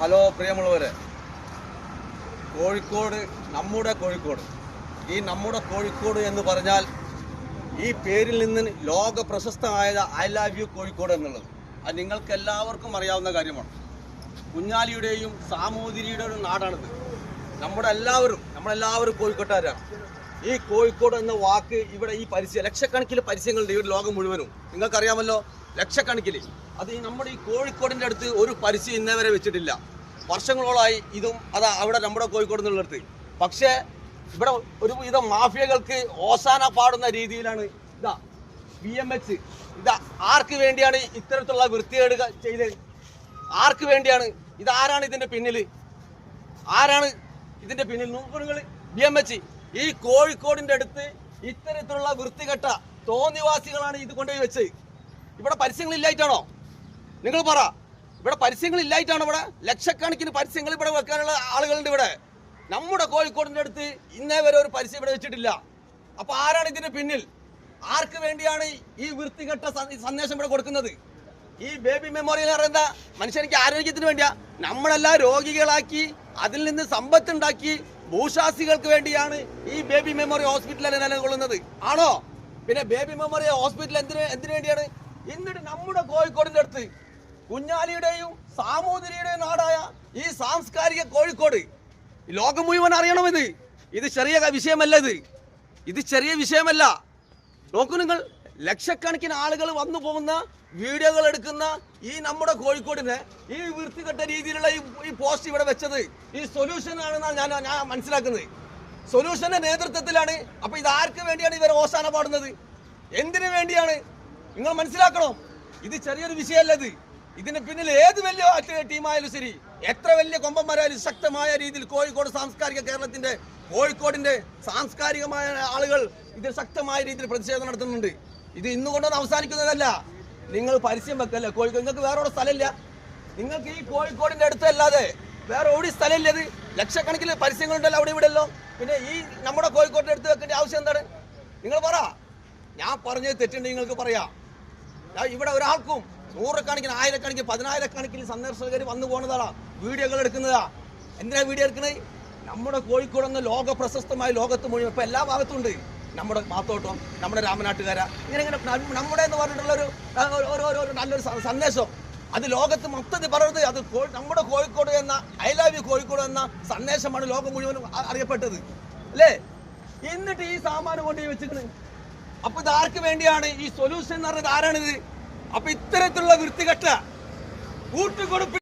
Hello പ്രിയമുള്ളവരെ. കോഴിക്കോട് നമ്മുടെ കോഴിക്കോട്. ഈ നമ്മുടെ കോഴിക്കോട് എന്ന് പറഞ്ഞാൽ ഈ പേരിൽ നിന്ന് ലോക പ്രശസ്തമായത് ഐ ലവ് യു കോഴിക്കോട് എന്നുള്ളത്. അത് നിങ്ങൾക്ക് എല്ലാവർക്കും അറിയാവുന്ന കാര്യമാണ്. കുഞ്ഞാലിയുടെയും സാമൂതിരിയുടെയും നാടാണിത്. നമ്മുടെ എല്ലാവരും നമ്മളെല്ലാവരും കോഴിക്കോട്ടുകാരാണ്. ഈ കോഴിക്കോട് എന്ന വാക്ക് ഇവിടെ ഈ പരസ്യം ലക്ഷക്കണക്കിന് പരസ്യങ്ങളുണ്ട് ഈ ഒരു ലോകം മുഴുവനും. നിങ്ങൾക്കറിയാമല്ലോ ലക്ഷക്കണക്കിൽ അത് ഈ നമ്മുടെ ഈ കോഴിക്കോടിന്റെ അടുത്ത് ഒരു പരസ്യം ഇന്നേവരെ വെച്ചിട്ടില്ല. വർഷങ്ങളോളായി ഇതും അതാ അവിടെ നമ്മുടെ കോഴിക്കോട് എന്നുള്ളിടത്ത്. പക്ഷേ ഇവിടെ ഒരു ഇതം മാഫിയകൾക്ക് ഓസാന പാടുന്ന രീതിയിലാണ് ഇതാ ബി എം എച്ച് ഇതാ ആർക്ക് വേണ്ടിയാണ് ഇത്തരത്തിലുള്ള വൃത്തികേട് ചെയ്ത്? ചെയ്തത് ആർക്ക് വേണ്ടിയാണ്? ഇതാരാണ് ഇതിന്റെ പിന്നിൽ ആരാണ് ഇതിന്റെ പിന്നിൽ? നോക്കൂ ബി എം എച്ച് ഈ കോഴിക്കോടിന്റെ അടുത്ത് ഇത്തരത്തിലുള്ള വൃത്തികെട്ട തോന്നിവാസികളാണ് ഇത് കൊണ്ടുപോയി വെച്ചത്. ഇവിടെ പരസ്യങ്ങൾ ഇല്ലായിട്ടാണോ നിങ്ങൾ പറ. ഇവിടെ പരസ്യങ്ങൾ ഇല്ലായിട്ടാണോ ഇവിടെ? ലക്ഷക്കണക്കിന് പരസ്യങ്ങൾ ഇവിടെ വെക്കാനുള്ള ആളുകളുണ്ട് ഇവിടെ. നമ്മുടെ കോഴിക്കോടിന്റെ അടുത്ത് ഇന്നേ വരെ ഒരു പരസ്യം ഇവിടെ വെച്ചിട്ടില്ല. അപ്പൊ ആരാണ് ഇതിന്റെ പിന്നിൽ? ആർക്ക് വേണ്ടിയാണ് ഈ വൃത്തികെട്ട സന്ദേശം ഇവിടെ കൊടുക്കുന്നത്? ഈ ബേബി മെമ്മോറിയൽ പറയുന്ന മനുഷ്യനിക്ക് ആരോഗ്യത്തിന് വേണ്ടിയാ. നമ്മളെല്ലാം രോഗികളാക്കി അതിൽ നിന്ന് സമ്പത്തുണ്ടാക്കി ഭൂശാസികൾക്ക് വേണ്ടിയാണ് ഈ ബേബി മെമ്മോറിയൽ ഹോസ്പിറ്റൽ നിലകൊള്ളുന്നത്? ആണോ? പിന്നെ ബേബി മെമ്മോറിയൽ ഹോസ്പിറ്റൽ എന്തിനു എന്തിനു വേണ്ടിയാണ്? എന്നിട്ട് നമ്മുടെ കോഴിക്കോടിന്റെ അടുത്ത് കുഞ്ഞാലിയുടെയും സാമൂതിരിയുടെയും നാടായ ഈ സാംസ്കാരിക കോഴിക്കോട്. ലോകം മുഴുവൻ അറിയണമെന്ന് ഇത് ചെറിയ വിഷയമല്ല ഇത്. ഇത് ചെറിയ വിഷയമല്ല. നോക്കൂ നിങ്ങൾ. ലക്ഷക്കണക്കിന് ആളുകൾ വന്നു പോകുന്ന വീഡിയോകൾ എടുക്കുന്ന ഈ നമ്മുടെ കോഴിക്കോടിനെ ഈ വൃത്തികെട്ട രീതിയിലുള്ള ഈ പോസ്റ്റ് ഇവിടെ വെച്ചത് ഈ സൊല്യൂഷൻ ആണെന്നാണ് ഞാൻ ഞാൻ മനസ്സിലാക്കുന്നത്. സൊല്യൂഷന്റെ നേതൃത്വത്തിലാണ്. അപ്പൊ ഇത് ആർക്ക് വേണ്ടിയാണ് ഇവർ ഓശാന പാടുന്നത്? എന്തിനു വേണ്ടിയാണ്? നിങ്ങൾ മനസ്സിലാക്കണം. ഇത് ചെറിയൊരു വിഷയമല്ല ഇത് ഇതിന് പിന്നിൽ ഏത് വലിയ ടീമായാലും ശരി എത്ര വലിയ കൊമ്പന്മാരായാലും ശക്തമായ രീതിയിൽ കോഴിക്കോട് സാംസ്കാരിക കേരളത്തിന്റെ കോഴിക്കോടിന്റെ സാംസ്കാരികമായ ആളുകൾ ഇതിൽ ശക്തമായ രീതിയിൽ പ്രതിഷേധം നടത്തുന്നുണ്ട്. ഇത് ഇന്ന് കൊണ്ടുവന്ന് അവസാനിക്കുന്നതല്ല. നിങ്ങൾ പരസ്യം വെക്കല്ലേ? കോഴിക്കോട്. നിങ്ങൾക്ക് വേറെ ഒരു സ്ഥലമില്ല. നിങ്ങൾക്ക് ഈ കോഴിക്കോടിന്റെ അടുത്തല്ലാതെ വേറെ ഒരു സ്ഥലമില്ല ഇത്. ലക്ഷക്കണക്കിന് പരസ്യങ്ങളുണ്ടല്ലോ അവിടെ ഇവിടെയല്ലോ. പിന്നെ ഈ നമ്മുടെ കോഴിക്കോടിന്റെ അടുത്ത് വെക്കേണ്ട ആവശ്യം എന്താണ്? നിങ്ങൾ പറ. ഞാൻ പറഞ്ഞത് തെറ്റുണ്ട് നിങ്ങൾക്ക് പറയാം. ഇവിടെ ഒരാൾക്കും നൂറുകണക്കിന് ആയിരക്കണക്കിന് പതിനായിരക്കണക്കിന് സന്ദർശകർ വന്നു പോകുന്നതാണ്. വീഡിയോകൾ എടുക്കുന്നതാ. എന്തിനാ വീഡിയോ എടുക്കുന്നത് നമ്മുടെ കോഴിക്കോട് ലോക പ്രശസ്തമായ ലോകത്ത് മുഴുവൻ ഇപ്പൊ എല്ലാ ഭാഗത്തും ഉണ്ട്. നമ്മുടെ മാത്തോട്ടം നമ്മുടെ രാമനാട്ടുകാര ഇങ്ങനെ ഇങ്ങനെ നമ്മുടെ എന്ന് പറഞ്ഞിട്ടുള്ള ഒരു നല്ലൊരു സന്ദേശം. അത് ലോകത്ത് മൊത്തത്തിൽ പറയുന്നത് അത് നമ്മുടെ കോഴിക്കോട് എന്ന ഐ ലവ് യു കോഴിക്കോട് എന്ന സന്ദേശമാണ് ലോകം മുഴുവനും അറിയപ്പെട്ടത്. അല്ലേ? എന്നിട്ട് ഈ സാമാനം കൊണ്ട് വെച്ചിരിക്കുന്നത് അപ്പൊ ഇത് ആർക്ക് വേണ്ടിയാണ്? ഈ സൊല്യൂഷൻ എന്ന് പറഞ്ഞത് ആരാണിത്? അപ്പൊ ഇത്തരത്തിലുള്ള വൃത്തികെട്ട കൂട്ടുകൊടുപ്പ്